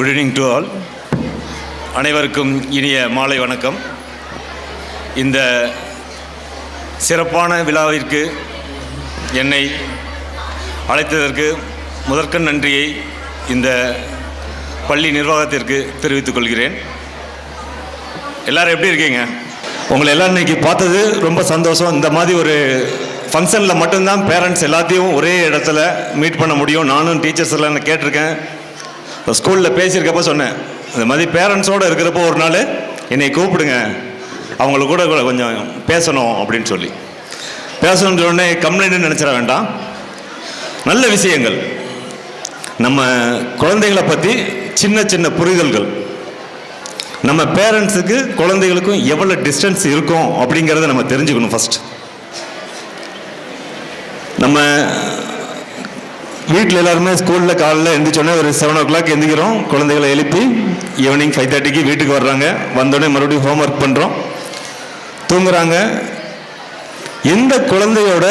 Good evening to all அனைவருக்கும் இனிய மாலை வணக்கம். இந்த சிறப்பான விழாவிற்கு என்னை அழைத்ததற்கு முதற்கண் நன்றியை இந்த பள்ளி நிர்வாகத்திற்கு தெரிவித்துக் கொள்கிறேன். எல்லாரும் எப்படி இருக்கீங்க? உங்களை எல்லாம் இன்றைக்கி பார்த்தது ரொம்ப சந்தோஷம். இந்த மாதிரி ஒரு ஃபங்க்ஷனில் மட்டும்தான் பேரண்ட்ஸ் எல்லாத்தையும் ஒரே இடத்துல மீட் பண்ண முடியும். நானும் டீச்சர்ஸ் எல்லாம் கேட்டிருக்கேன். இப்போ ஸ்கூலில் பேசியிருக்கப்ப சொன்னேன். இந்த மாதிரி பேரண்ட்ஸோடு இருக்கிறப்போ ஒரு நாள் என்னை கூப்பிடுங்க. அவங்கள கூட கொஞ்சம் பேசணும் அப்படின்னு சொல்லி. பேசணுன்ற உடனே கம்ப்ளைண்ட்னு நினச்சிட வேண்டாம். நல்ல விஷயங்கள். நம்ம குழந்தைகளை பற்றி சின்ன சின்ன புரிதல்கள். நம்ம பேரண்ட்ஸுக்கு குழந்தைகளுக்கும் எவ்வளோ டிஸ்டன்ஸ் இருக்கும் அப்படிங்கிறத நம்ம தெரிஞ்சுக்கணும் ஃபஸ்ட் நம்ம வீட்டில் எல்லாருமே ஸ்கூலில் காலையில் எழுந்திரிச்சோடனே ஒரு செவன் ஓ கிளாக் எழுந்திக்கிறோம் குழந்தைகளை எழுப்பி ஈவினிங் ஃபைவ் தேர்ட்டிக்கு வீட்டுக்கு வர்றாங்க. வந்தோடனே மறுபடியும் ஹோம் ஒர்க் பண்ணுறோம் தூங்குறாங்க. எந்த குழந்தையோட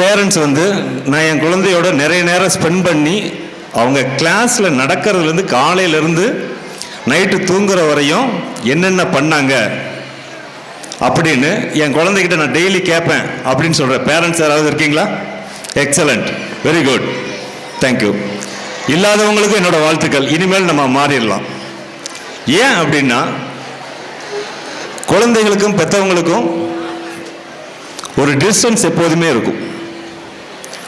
பேரண்ட்ஸ் வந்து நான் என் குழந்தையோட நிறைய நேரம் ஸ்பெண்ட் பண்ணி அவங்க கிளாஸில் நடக்கிறதுலேருந்து காலையிலேருந்து நைட்டு தூங்குற வரையும் என்னென்ன பண்ணாங்க? அப்படின்னு என் குழந்தைகிட்ட நான் டெய்லி கேட்பேன். அப்படின்னு சொல்கிற பேரண்ட்ஸ் யாராவது இருக்கீங்களா? Excellent very good thank you இல்லாதவங்களுக்கும் என்னோட வாழ்த்துக்கள். இனிமேல் நம்ம மாறிடலாம். ஏன் அப்படின்னா குழந்தைகளுக்கும் பெற்றவங்களுக்கும் ஒரு டிஸ்டன்ஸ் எப்போதுமே இருக்கும்.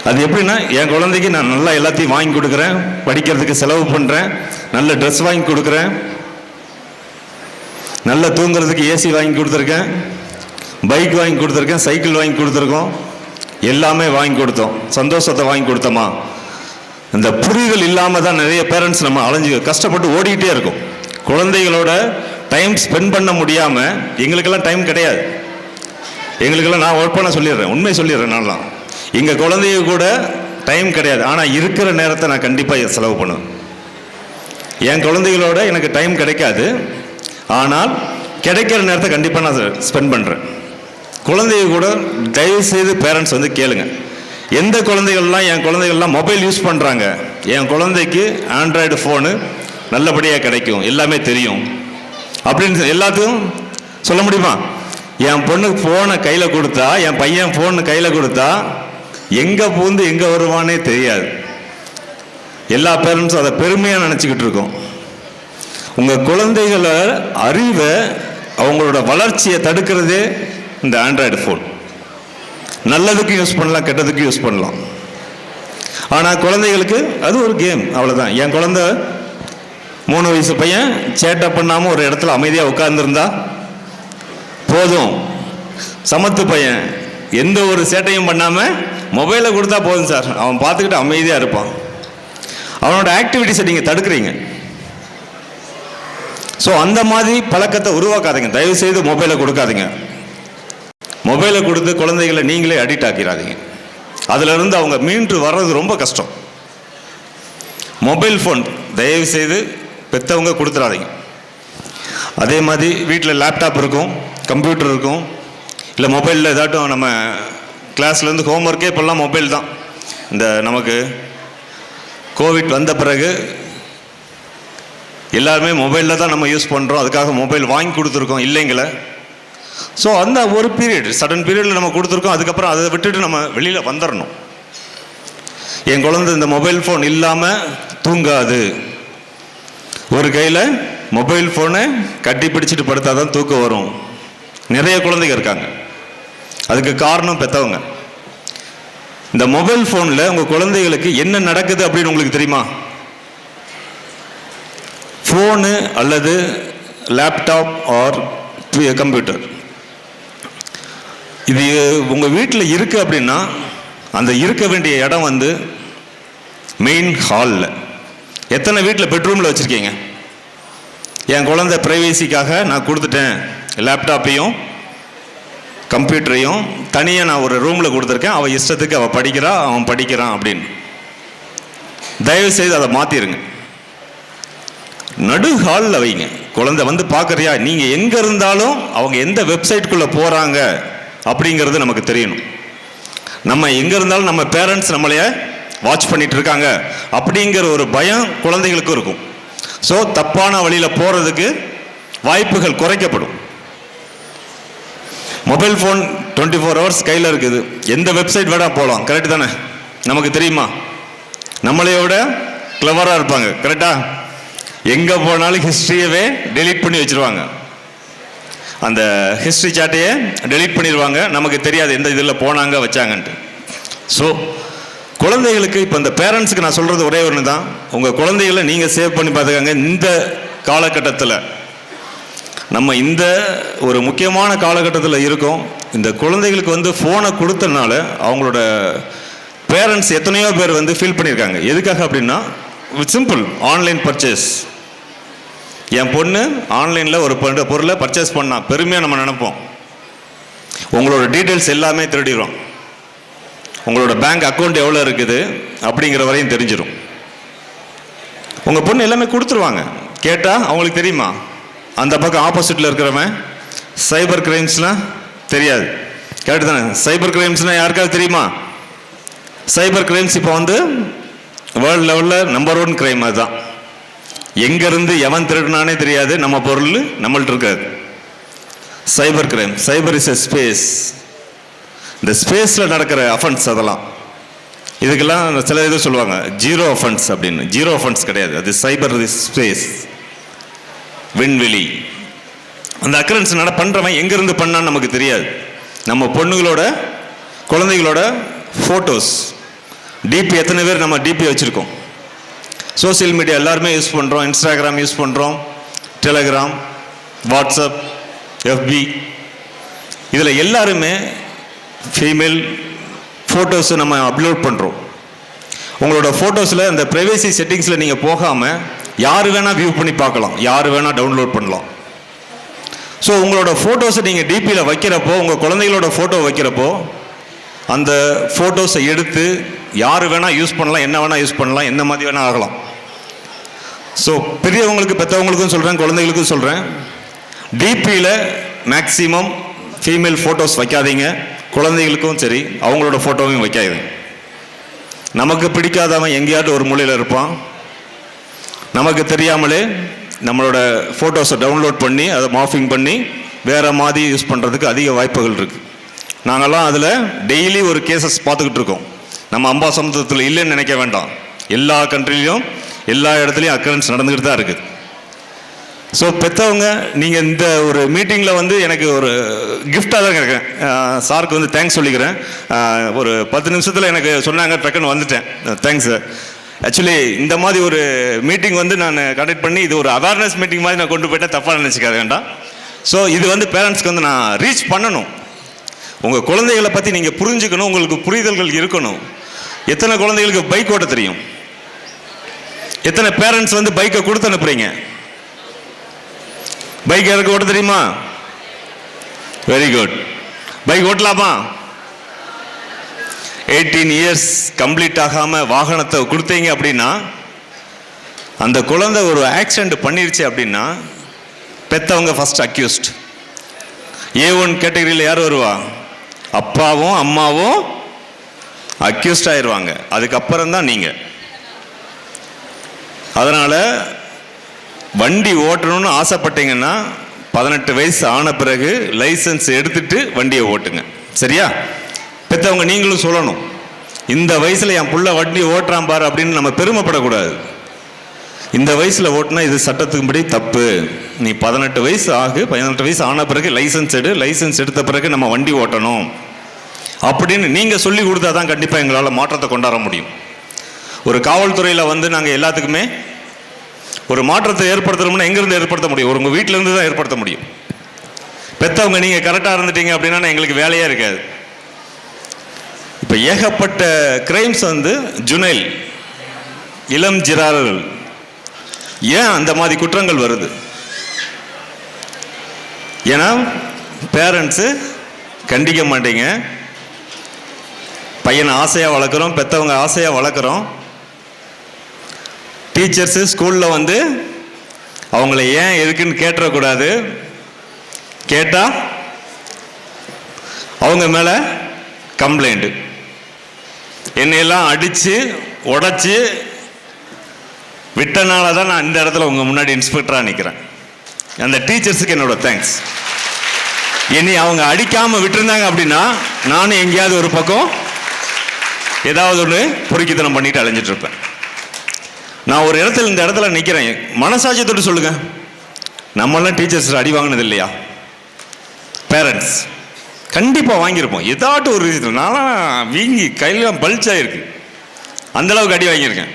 அது எப்படின்னா என் குழந்தைக்கு நான் நல்லா எல்லாத்தையும் வாங்கி கொடுக்குறேன். படிக்கிறதுக்கு செலவு பண்ணுறேன் நல்ல ட்ரெஸ் வாங்கி கொடுக்குறேன். நல்லா தூங்குறதுக்கு ஏசி வாங்கி கொடுத்துருக்கேன். பைக் வாங்கி கொடுத்துருக்கேன். சைக்கிள் வாங்கி கொடுத்துருக்கோம். எல்லாமே வாங்கி கொடுத்தோம். சந்தோஷத்தை வாங்கி கொடுத்தோமா? இந்த புரிதல் இல்லாமல் தான் நிறைய பேரண்ட்ஸ் நம்ம அலைஞ்சு கஷ்டப்பட்டு ஓடிக்கிட்டே இருக்கும். குழந்தைகளோட டைம் ஸ்பெண்ட் பண்ண முடியாமல் எங்களுக்கெல்லாம் டைம் கிடையாது. எங்களுக்கெல்லாம் நான் ஒர்க் பண்ண சொல்லிடுறேன். உண்மை சொல்லிடுறேன் நான்லாம். எங்கள் குழந்தைய கூட டைம் கிடையாது. ஆனால் இருக்கிற நேரத்தை நான் கண்டிப்பாக செலவு பண்ணுவேன். என் குழந்தைகளோட எனக்கு டைம் கிடைக்காது. ஆனால் கிடைக்கிற நேரத்தை கண்டிப்பாக நான் ஸ்பெண்ட் பண்ணுறேன் குழந்தைய கூட தயவுசெய்து பேரண்ட்ஸ் வந்து கேளுங்கள் எந்த குழந்தைகள்லாம் என் குழந்தைகள்லாம் மொபைல் யூஸ் பண்ணுறாங்க என் குழந்தைக்கு ஆண்ட்ராய்டு ஃபோனு நல்லபடியாக கிடைக்கும் எல்லாமே தெரியும். அப்படின்னு எல்லாத்தையும் சொல்ல முடியுமா? என் பொண்ணுக்கு ஃபோனை கையில் கொடுத்தா என் பையன் ஃபோனு கையில் கொடுத்தா எங்கே பூந்து எங்கே வருவானே தெரியாது. எல்லா பேரண்ட்ஸும் அதை பெருமையாக நினச்சிக்கிட்டு இருக்கோம். உங்கள் குழந்தைகள அறிவை அவங்களோட வளர்ச்சியை தடுக்கிறதே இந்த ஆண்ட்ராய்டு ஃபோன் நல்லதுக்கும் யூஸ் பண்ணலாம் கெட்டதுக்கும் யூஸ் பண்ணலாம். ஆனால் குழந்தைகளுக்கு அது ஒரு கேம் அவ்வளோதான் என் குழந்த மூணு வயசு பையன் சேட்டை பண்ணாமல் ஒரு இடத்துல அமைதியாக உட்கார்ந்துருந்தா போதும். சமத்து பையன் எந்த ஒரு சேட்டையும் பண்ணாமல் மொபைலை கொடுத்தா போதும் சார். அவன் பார்த்துக்கிட்டு அமைதியாக இருப்பான். அவனோட ஆக்டிவிட்டிஸை நீங்கள் தடுக்கிறீங்க. ஸோ அந்த மாதிரி பழக்கத்தை உருவாக்காதீங்க. தயவு செய்து மொபைலை கொடுக்காதீங்க. மொபைலை கொடுத்து குழந்தைகளை நீங்களே அடிக்ட் ஆக்கிறாதீங்க அதிலிருந்து அவங்க மீண்டு வர்றது ரொம்ப கஷ்டம். மொபைல் ஃபோன் தயவு செய்து பெற்றவங்க கொடுத்துடாதீங்க. அதே மாதிரி வீட்டில் லேப்டாப் இருக்கும் கம்ப்யூட்டர் இருக்கும் இல்லை மொபைலில் ஏதாட்டும் நம்ம கிளாஸ்லேருந்து ஹோம்ஒர்க்கே இப்போல்லாம் மொபைல் தான். இந்த நமக்கு கோவிட் வந்த பிறகு எல்லாருமே மொபைலில் தான் நம்ம யூஸ் பண்ணுறோம் அதுக்காக மொபைல் வாங்கி கொடுத்துருக்கோம். இல்லைங்களை? ஸோ அந்த ஒரு பீரியட் சடன் பீரியடில் நம்ம கொடுத்துருக்கோம் அதுக்கப்புறம் அதை விட்டுட்டு நம்ம வெளியில் வந்துடணும் என் குழந்தை இந்த மொபைல் ஃபோன் இல்லாமல் தூங்காது. ஒரு கையில் மொபைல் ஃபோனை கட்டி பிடிச்சிட்டு படுத்தா தான் தூக்கம் வரும். நிறைய குழந்தைங்க இருக்காங்க. அதுக்கு காரணம் பெற்றவங்க இந்த மொபைல் ஃபோனில் உங்கள் குழந்தைகளுக்கு என்ன நடக்குது அப்படின்னு உங்களுக்கு தெரியுமா? ஃபோனு அல்லது லேப்டாப் ஆர் கம்ப்யூட்டர் இது உங்கள் வீட்டில் இருக்குது அப்படின்னா அந்த இருக்க வேண்டிய இடம் வந்து மெயின் ஹாலில் எத்தனை வீட்டில் பெட்ரூமில் வச்சுருக்கீங்க? என் குழந்தை ப்ரைவேசிக்காக நான் கொடுத்துட்டேன் லேப்டாப்பையும் கம்ப்யூட்டரையும் தனியாக நான் ஒரு ரூமில் கொடுத்துருக்கேன். அவள் இஷ்டத்துக்கு அவள் படிக்கிறா அவன் படிக்கிறான் அப்படின்னு. தயவு செய்து அதை மாற்றிடுங்க நடு ஹாலில் வைங்க. குழந்தை வந்து பார்க்குறியா? நீங்கள் எங்கே இருந்தாலும் அவங்க எந்த வெப்சைட்குள்ளே போகிறாங்க அப்படிங்கிறது நமக்கு தெரியணும். நம்ம எங்கே இருந்தாலும் நம்ம பேரண்ட்ஸ் நம்மளைய வாட்ச் பண்ணிட்டு இருக்காங்க அப்படிங்கிற ஒரு பயம் குழந்தைகளுக்கும் இருக்கும். ஸோ தப்பான வழியில் போகிறதுக்கு வாய்ப்புகள் குறைக்கப்படும். Mobile phone twenty four hours கையில் இருக்குது. எந்த வெப்சைட் வேணால் போகலாம் கரெக்ட் தானே? நமக்கு தெரியுமா? நம்மளைய விட கிளவராக இருப்பாங்க. கரெக்டாக எங்கே போனாலும் ஹிஸ்ட்ரியவே டெலீட் பண்ணி வச்சிருவாங்க. அந்த ஹிஸ்ட்ரி சார்ட்டையே டெலீட் பண்ணிடுவாங்க நமக்கு தெரியாது எந்த இதில் போனாங்க வச்சாங்கன்ட்டு. ஸோ குழந்தைகளுக்கு இப்போ இந்த பேரண்ட்ஸுக்கு நான் சொல்கிறது ஒரே ஒன்று தான் உங்கள் குழந்தைகளை நீங்கள் சேவ் பண்ணி பார்த்துக்கங்க. இந்த காலகட்டத்தில் நம்ம இந்த ஒரு முக்கியமான காலகட்டத்தில் இருக்கோம். இந்த குழந்தைகளுக்கு வந்து ஃபோனை கொடுத்தனால அவங்களோட பேரண்ட்ஸ் எத்தனையோ பேர் வந்து ஃபீல் பண்ணியிருக்காங்க. எதுக்காக அப்படின்னா சிம்பிள் ஆன்லைன் பர்ச்சேஸ் என் பொண்ணு ஆன்லைனில் ஒரு பொருளை- பொருளை பர்ச்சேஸ் பண்ணால் பெருமையாக நம்ம நினைப்போம். உங்களோட டீட்டெயில்ஸ் எல்லாமே திருடிடும் உங்களோட பேங்க் அக்கௌண்ட் எவ்வளோ இருக்குது அப்படிங்கிற வரையும் தெரிஞ்சிடும் உங்கள் பொண்ணு எல்லாமே கொடுத்துருவாங்க. கேட்டால் அவங்களுக்கு தெரியுமா? அந்த பக்கம் ஆப்போசிட்டில் இருக்கிறவன் சைபர் கிரைம்ஸ்லாம் தெரியாது. கேட்டு தானே? சைபர் கிரைம்ஸ்னால் யாருக்காவது தெரியுமா? சைபர் கிரைம்ஸ் இப்போ வந்து வேர்ல்டு லெவலில் நம்பர் ஒன் கிரைம் அதுதான். எங்கேருந்து எவன் திருடினானே தெரியாது. நம்ம பொருள் நம்மள்ட்ட இருக்காது. Cyber crime cyber is a space இந்த ஸ்பேஸில் நடக்கிற அஃபென்ஸ் அதெல்லாம். இதுக்கெல்லாம் சில இது சொல்லுவாங்க ஜீரோ அஃபென்ஸ் அப்படின்னு. ஜீரோ அஃபென்ஸ் கிடையாது. அது சைபர் ஸ்பேஸ் விண்வெளி. அந்த அக்கரன்ஸ் நட பண்ணுறவன் எங்கேருந்து பண்ணான்னு நமக்கு தெரியாது. நம்ம பொண்ணுங்களோட குழந்தைகளோட ஃபோட்டோஸ் டிபி எத்தனை பேர் நம்ம டிபி வச்சுருக்கோம்? சோசியல் மீடியா எல்லாருமே யூஸ் பண்ணுறோம் இன்ஸ்டாகிராம் யூஸ் பண்ணுறோம் டெலகிராம் வாட்ஸ்அப் எஃபி இதில் எல்லாருமே ஃபீமேல் ஃபோட்டோஸை நம்ம அப்லோட் பண்ணுறோம் உங்களோட ஃபோட்டோஸில் அந்த ப்ரைவேசி செட்டிங்ஸில் நீங்கள் போகாமல் யார் வேணால் வியூ பண்ணி பார்க்கலாம். யார் வேணால் டவுன்லோட் பண்ணலாம். ஸோ உங்களோட ஃபோட்டோஸை நீங்கள் டிபியில் வைக்கிறப்போ உங்கள் குழந்தைகளோட ஃபோட்டோ வைக்கிறப்போ அந்த ஃபோட்டோஸை எடுத்து யார் வேணால் யூஸ் பண்ணலாம் என்ன வேணால் யூஸ் பண்ணலாம் என்ன மாதிரி வேணால் ஆகலாம். ஸோ பெரியவங்களுக்கு பெற்றவங்களுக்கும் சொல்கிறேன் குழந்தைகளுக்கும் சொல்கிறேன் டிபியில் மேக்ஸிமம் ஃபீமேல் ஃபோட்டோஸ் வைக்காதீங்க. குழந்தைகளுக்கும் சரி அவங்களோட ஃபோட்டோவையும் வைக்காது நமக்கு பிடிக்காதவன் எங்கேயாவது ஒரு மூலையில் இருப்பான். நமக்கு தெரியாமலே நம்மளோட ஃபோட்டோஸை டவுன்லோட் பண்ணி அதை மாஃபிங் பண்ணி வேறு மாதிரி யூஸ் பண்ணுறதுக்கு அதிக வாய்ப்புகள் இருக்குது நாங்கள்லாம் அதில் டெய்லி ஒரு கேசஸ் பார்த்துக்கிட்டு இருக்கோம். நம்ம அம்பா சமுத்திரத்தில் இல்லைன்னு நினைக்க வேண்டாம். எல்லா கண்ட்ரிலையும் எல்லா இடத்துலையும் அக்கரன்ஸ் நடந்துக்கிட்டு தான் இருக்குது ஸோ பெற்றவங்க நீங்கள் இந்த ஒரு மீட்டிங்கில் வந்து எனக்கு ஒரு கிஃப்டாக தான் இருக்கேன் சாருக்கு வந்து தேங்க்ஸ் சொல்லிக்கிறேன். ஒரு பத்து நிமிஷத்தில் எனக்கு சொன்னாங்க டக்குன்னு வந்துட்டேன். தேங்க்ஸ் ஆக்சுவலி இந்த மாதிரி ஒரு மீட்டிங் வந்து நான் கண்டக்ட் பண்ணி இது ஒரு அவேர்னஸ் மீட்டிங் மாதிரி நான் கொண்டு போயிட்டேன். தப்பாக நினச்சிக்காத வேண்டாம் ஸோ இது வந்து பேரண்ட்ஸ்க்கு வந்து நான் ரீச் பண்ணணும். உங்கள் குழந்தைகளை பற்றி நீங்கள் புரிஞ்சுக்கணும் உங்களுக்கு புரிதல்கள் இருக்கணும். எத்தனை குழந்தைகளுக்கு பைக் ஓட்ட தெரியும்? எத்தனை பேரண்ட்ஸ் வந்து பைக்கை கொடுத்து அனுப்புறீங்க? பைக் யாருக்கு ஓட்ட தெரியுமா? வெரி குட் பைக் ஓட்டலாமா? எயிட்டீன் இயர்ஸ் கம்ப்ளீட் ஆகாமல் வாகனத்தை கொடுத்தீங்க அப்படின்னா அந்த குழந்தை ஒரு ஆக்சிடென்ட் பண்ணிருச்சு அப்படின்னா பெத்தவங்க ஃபஸ்ட் அக்யூஸ்ட் ஏ ஒன் கேட்டகரியில் யார் வருவா? அப்பாவும் அம்மாவும் அக்யூஸ்ட் ஆயிடுவாங்க அதுக்கப்புறம் தான் நீங்கள் அதனால் வண்டி ஓட்டணும்னு ஆசைப்பட்டீங்கன்னா பதினெட்டு வயசு ஆன பிறகு லைசன்ஸ் எடுத்துட்டு வண்டியை ஓட்டுங்க. சரியா? பெற்றவங்க நீங்களும் சொல்லணும். இந்த வயசில் என் புள்ள வண்டி ஓட்டுறான் பாரு அப்படின்னு நம்ம பெருமைப்படக்கூடாது. இந்த வயசில் ஓட்டினா இது சட்டத்துக்கும்படி தப்பு. நீ பதினெட்டு வயசு ஆகு பதினெட்டு வயசு ஆன பிறகு லைசன்ஸ் எடு லைசன்ஸ் எடுத்த பிறகு நம்ம வண்டி ஓட்டணும். அப்படின்னு நீங்கள் சொல்லி கொடுத்தா தான் கண்டிப்பாக எங்களால் மாற்றத்தை கொண்டாட முடியும். ஒரு காவல்துறையில் வந்து நாங்கள் எல்லாத்துக்குமே ஒரு மாற்றத்தை ஏற்படுத்தணும்னா எங்கேருந்து ஏற்படுத்த முடியும்? ஒரு உங்கள் வீட்டிலேருந்து தான் ஏற்படுத்த முடியும். பெற்றவங்க நீங்கள் கரெக்டாக இருந்துட்டீங்க அப்படின்னா எங்களுக்கு வேலையே இருக்காது. இப்போ ஏகப்பட்ட கிரைம்ஸ் வந்து ஜுனைல் இளம் ஜிரார்கள். ஏன் அந்த மாதிரி குற்றங்கள் வருது? ஏன்னா பேரண்ட்ஸு கண்டிக்க மாட்டீங்க. பையனை ஆசையாக வளர்க்குறோம் பெற்றவங்க ஆசையாக வளர்க்குறோம். டீச்சர்ஸு ஸ்கூலில் வந்து அவங்கள ஏன் எதுக்குன்னு கேட்டுறக்கூடாது. கேட்டால் அவங்க மேலே கம்ப்ளைண்ட்டு என்னையெல்லாம் அடித்து உடச்சி விட்டனால தான் நான் இந்த இடத்துல உங்கள் முன்னாடி இன்ஸ்பெக்டராக நிற்கிறேன் அந்த டீச்சர்ஸுக்கு என்னோட தேங்க்ஸ் இனி அவங்க அடிக்காமல் விட்டுருந்தாங்க அப்படின்னா நானும் எங்கேயாவது ஒரு பக்கம் ஏதாவது ஒன்று பொறுக்கித்தனம் பண்ணிட்டு அலைஞ்சிட்டு இருப்பேன் நான் ஒரு இடத்துல இந்த இடத்துல நிற்கிறேன் மனசாட்சியத்தோடு சொல்லுங்க. நம்மளாம் டீச்சர்ஸ் அடி வாங்கினது இல்லையா? பேரண்ட்ஸ் கண்டிப்பாக வாங்கியிருப்போம். ஏதாட்டும் ஒரு ரீசன் நான்லாம் வீங்கி கையில் பல்ச் ஆகிருக்கு அந்த அளவுக்கு அடி வாங்கியிருக்கேன்.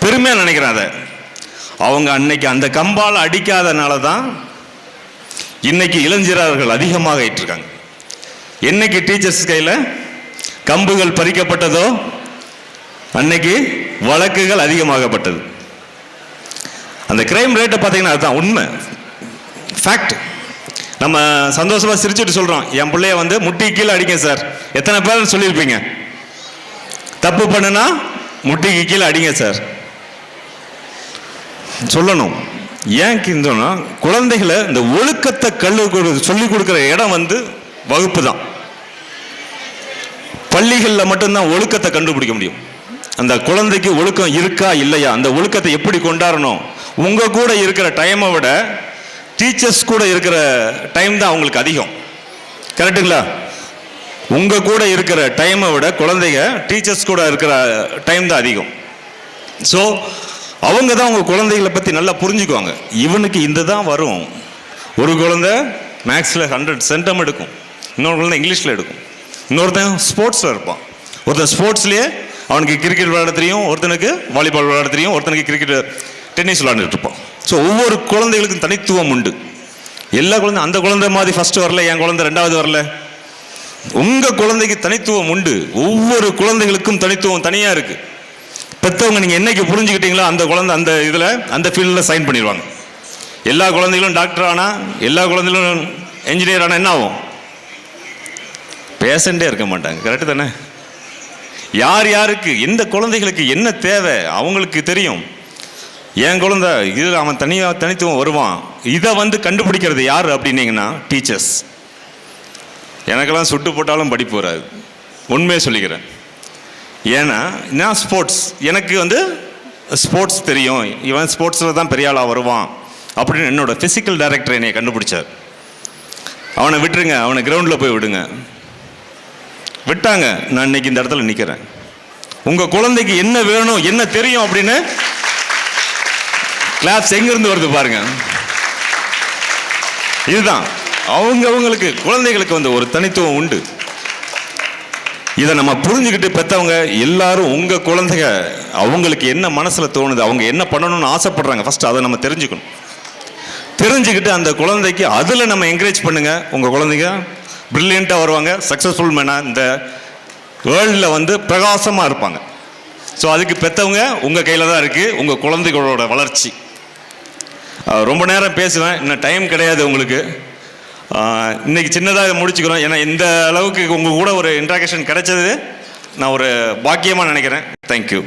பெருமையாக நினைக்கிறேன் அதை. அவங்க அன்னைக்கு அந்த கம்பால் அடிக்காதனால தான் இன்னைக்கு இளஞ்சிறார்கள் அதிகமாக ஆயிட்டிருக்காங்க. என்னைக்கு டீச்சர்ஸ் கையில் கம்புகள் பறிக்கப்பட்டதோ அன்னைக்கு வழக்குகள் அதிகமாகப்பட்டது. அந்த கிரைம் ரேட்டை பார்த்தீங்கன்னா அதுதான் உண்மை. ஃபேக்ட் நம்ம சந்தோஷமாக சிரிச்சுட்டு சொல்கிறோம் என் பிள்ளைய வந்து முட்டி கீழே அடிங்க சார் எத்தனை பேர் சொல்லியிருப்பீங்க. தப்பு பண்ணுனா முட்டிக்கு கீழே அடிங்க சார் சொல்லணும். ஏன் கிந்தோன்னா குழந்தைகளை இந்த ஒழுக்கத்தை கல்லு சொல்லி கொடுக்குற இடம் வந்து வகுப்பு தான். பள்ளிகளில் மட்டும்தான் ஒழுக்கத்தை கண்டுபிடிக்க முடியும். அந்த குழந்தைக்கு ஒழுக்கம் இருக்கா இல்லையா? அந்த ஒழுக்கத்தை எப்படி கொண்டாடணும்? உங்கள் கூட இருக்கிற டைமை விட டீச்சர்ஸ் கூட இருக்கிற டைம் தான் அவங்களுக்கு அதிகம். கரெக்டுங்களா உங்கள் கூட இருக்கிற டைமை விட குழந்தைங்க டீச்சர்ஸ் கூட இருக்கிற டைம் தான் அதிகம். ஸோ அவங்க தான் உங்கள் குழந்தைகளை பற்றி நல்லா புரிஞ்சுக்குவாங்க. இவனுக்கு இந்த தான் வரும். ஒரு குழந்தை மேக்ஸில் ஹண்ட்ரட் சென்டம் எடுக்கும். இன்னொரு குழந்தை இங்கிலீஷில் எடுக்கும். இன்னொருத்தன் ஸ்போர்ட்ஸில் இருப்பான். ஒருத்தன் ஸ்போர்ட்ஸ்லேயே அவனுக்கு கிரிக்கெட் விளையாட தெரியும் ஒருத்தனுக்கு வாலிபால் விளையாட தெரியும் ஒருத்தனுக்கு கிரிக்கெட் டென்னிஸ் விளையாண்டுட்டு இருப்பான். ஸோ ஒவ்வொரு குழந்தைகளுக்கும் தனித்துவம் உண்டு. எல்லா குழந்தை அந்த குழந்தை மாதிரி ஃபஸ்ட்டு வரல என் குழந்தை ரெண்டாவது வரல. உங்கள் குழந்தைக்கு தனித்துவம் உண்டு. ஒவ்வொரு குழந்தைகளுக்கும் தனித்துவம் தனியாக இருக்குது பெற்றவங்க நீங்கள் என்னைக்கு புரிஞ்சுக்கிட்டீங்களோ அந்த குழந்தை அந்த இதில் அந்த ஃபீல்டில் சைன் பண்ணிடுவாங்க. எல்லா குழந்தைகளும் டாக்டர் ஆனால் எல்லா குழந்தைகளும் என்ஜினியர் ஆனால் என்ன ஆகும்? பேஷண்ட்டே இருக்க மாட்டாங்க. கரெக்டு தானே? யார் யாருக்கு எந்த குழந்தைகளுக்கு என்ன தேவை அவங்களுக்கு தெரியும். என் குழந்தை இதில் அவன் தனியாக தனித்துவம் வருவான். இதை வந்து கண்டுபிடிக்கிறது யார் அப்படின்னீங்கன்னா டீச்சர்ஸ் எனக்கெல்லாம் சுட்டு போட்டாலும் படிப்பு வராது. உண்மையை சொல்லிக்கிறேன். ஏன்னா நான் ஸ்போர்ட்ஸ் எனக்கு வந்து ஸ்போர்ட்ஸ் தெரியும். இவன் ஸ்போர்ட்ஸில் தான் பெரிய ஆளாக வருவான். அப்படின்னு என்னோட ஃபிசிக்கல் டைரக்டர் என்னை கண்டுபிடிச்சார். அவனை விட்டுருங்க அவனை கிரவுண்டில் போய் விடுங்க. விட்டாங்க. நான் இன்னைக்கு இந்த இடத்துல நிற்கிறேன் உங்கள் குழந்தைக்கு என்ன வேணும் என்ன தெரியும் அப்படின்னு கிளாப்ஸ் எங்கேருந்து வருது பாருங்க. இதுதான். அவங்க அவங்களுக்கு குழந்தைகளுக்கு வந்து ஒரு தனித்துவம் உண்டு. இதை நம்ம புரிஞ்சுக்கிட்டு பெற்றவங்க எல்லாரும் உங்கள் குழந்தைங்க அவங்களுக்கு என்ன மனசில் தோணுது அவங்க என்ன பண்ணணும்னு ஆசைப்படுறாங்க ஃபர்ஸ்ட் அதை நம்ம தெரிஞ்சுக்கணும். தெரிஞ்சுக்கிட்டு அந்த குழந்தைக்கு அதில் நம்ம என்கரேஜ் பண்ணுங்கள் உங்கள் குழந்தைங்க ப்ரில்லியண்ட்டாக வருவாங்க சக்ஸஸ்ஃபுல் மேனாக இந்த வேர்ல்டில் வந்து பிரகாசமாக இருப்பாங்க. ஸோ அதுக்கு பெற்றவங்க உங்கள் கையில் தான் இருக்குது உங்கள் குழந்தைகளோட வளர்ச்சி. ரொம்ப நேரம் பேசுவேன் இன்னும் டைம் கிடையாது உங்களுக்கு. இன்றைக்கி சின்னதாக முடிச்சுக்கிறோம். ஏன்னா இந்த அளவுக்கு உங்கள் கூட ஒரு இன்ட்ராக்ஷன் கிடைச்சது. நான் ஒரு பாக்கியமாக நினைக்கிறேன். தேங்க்யூ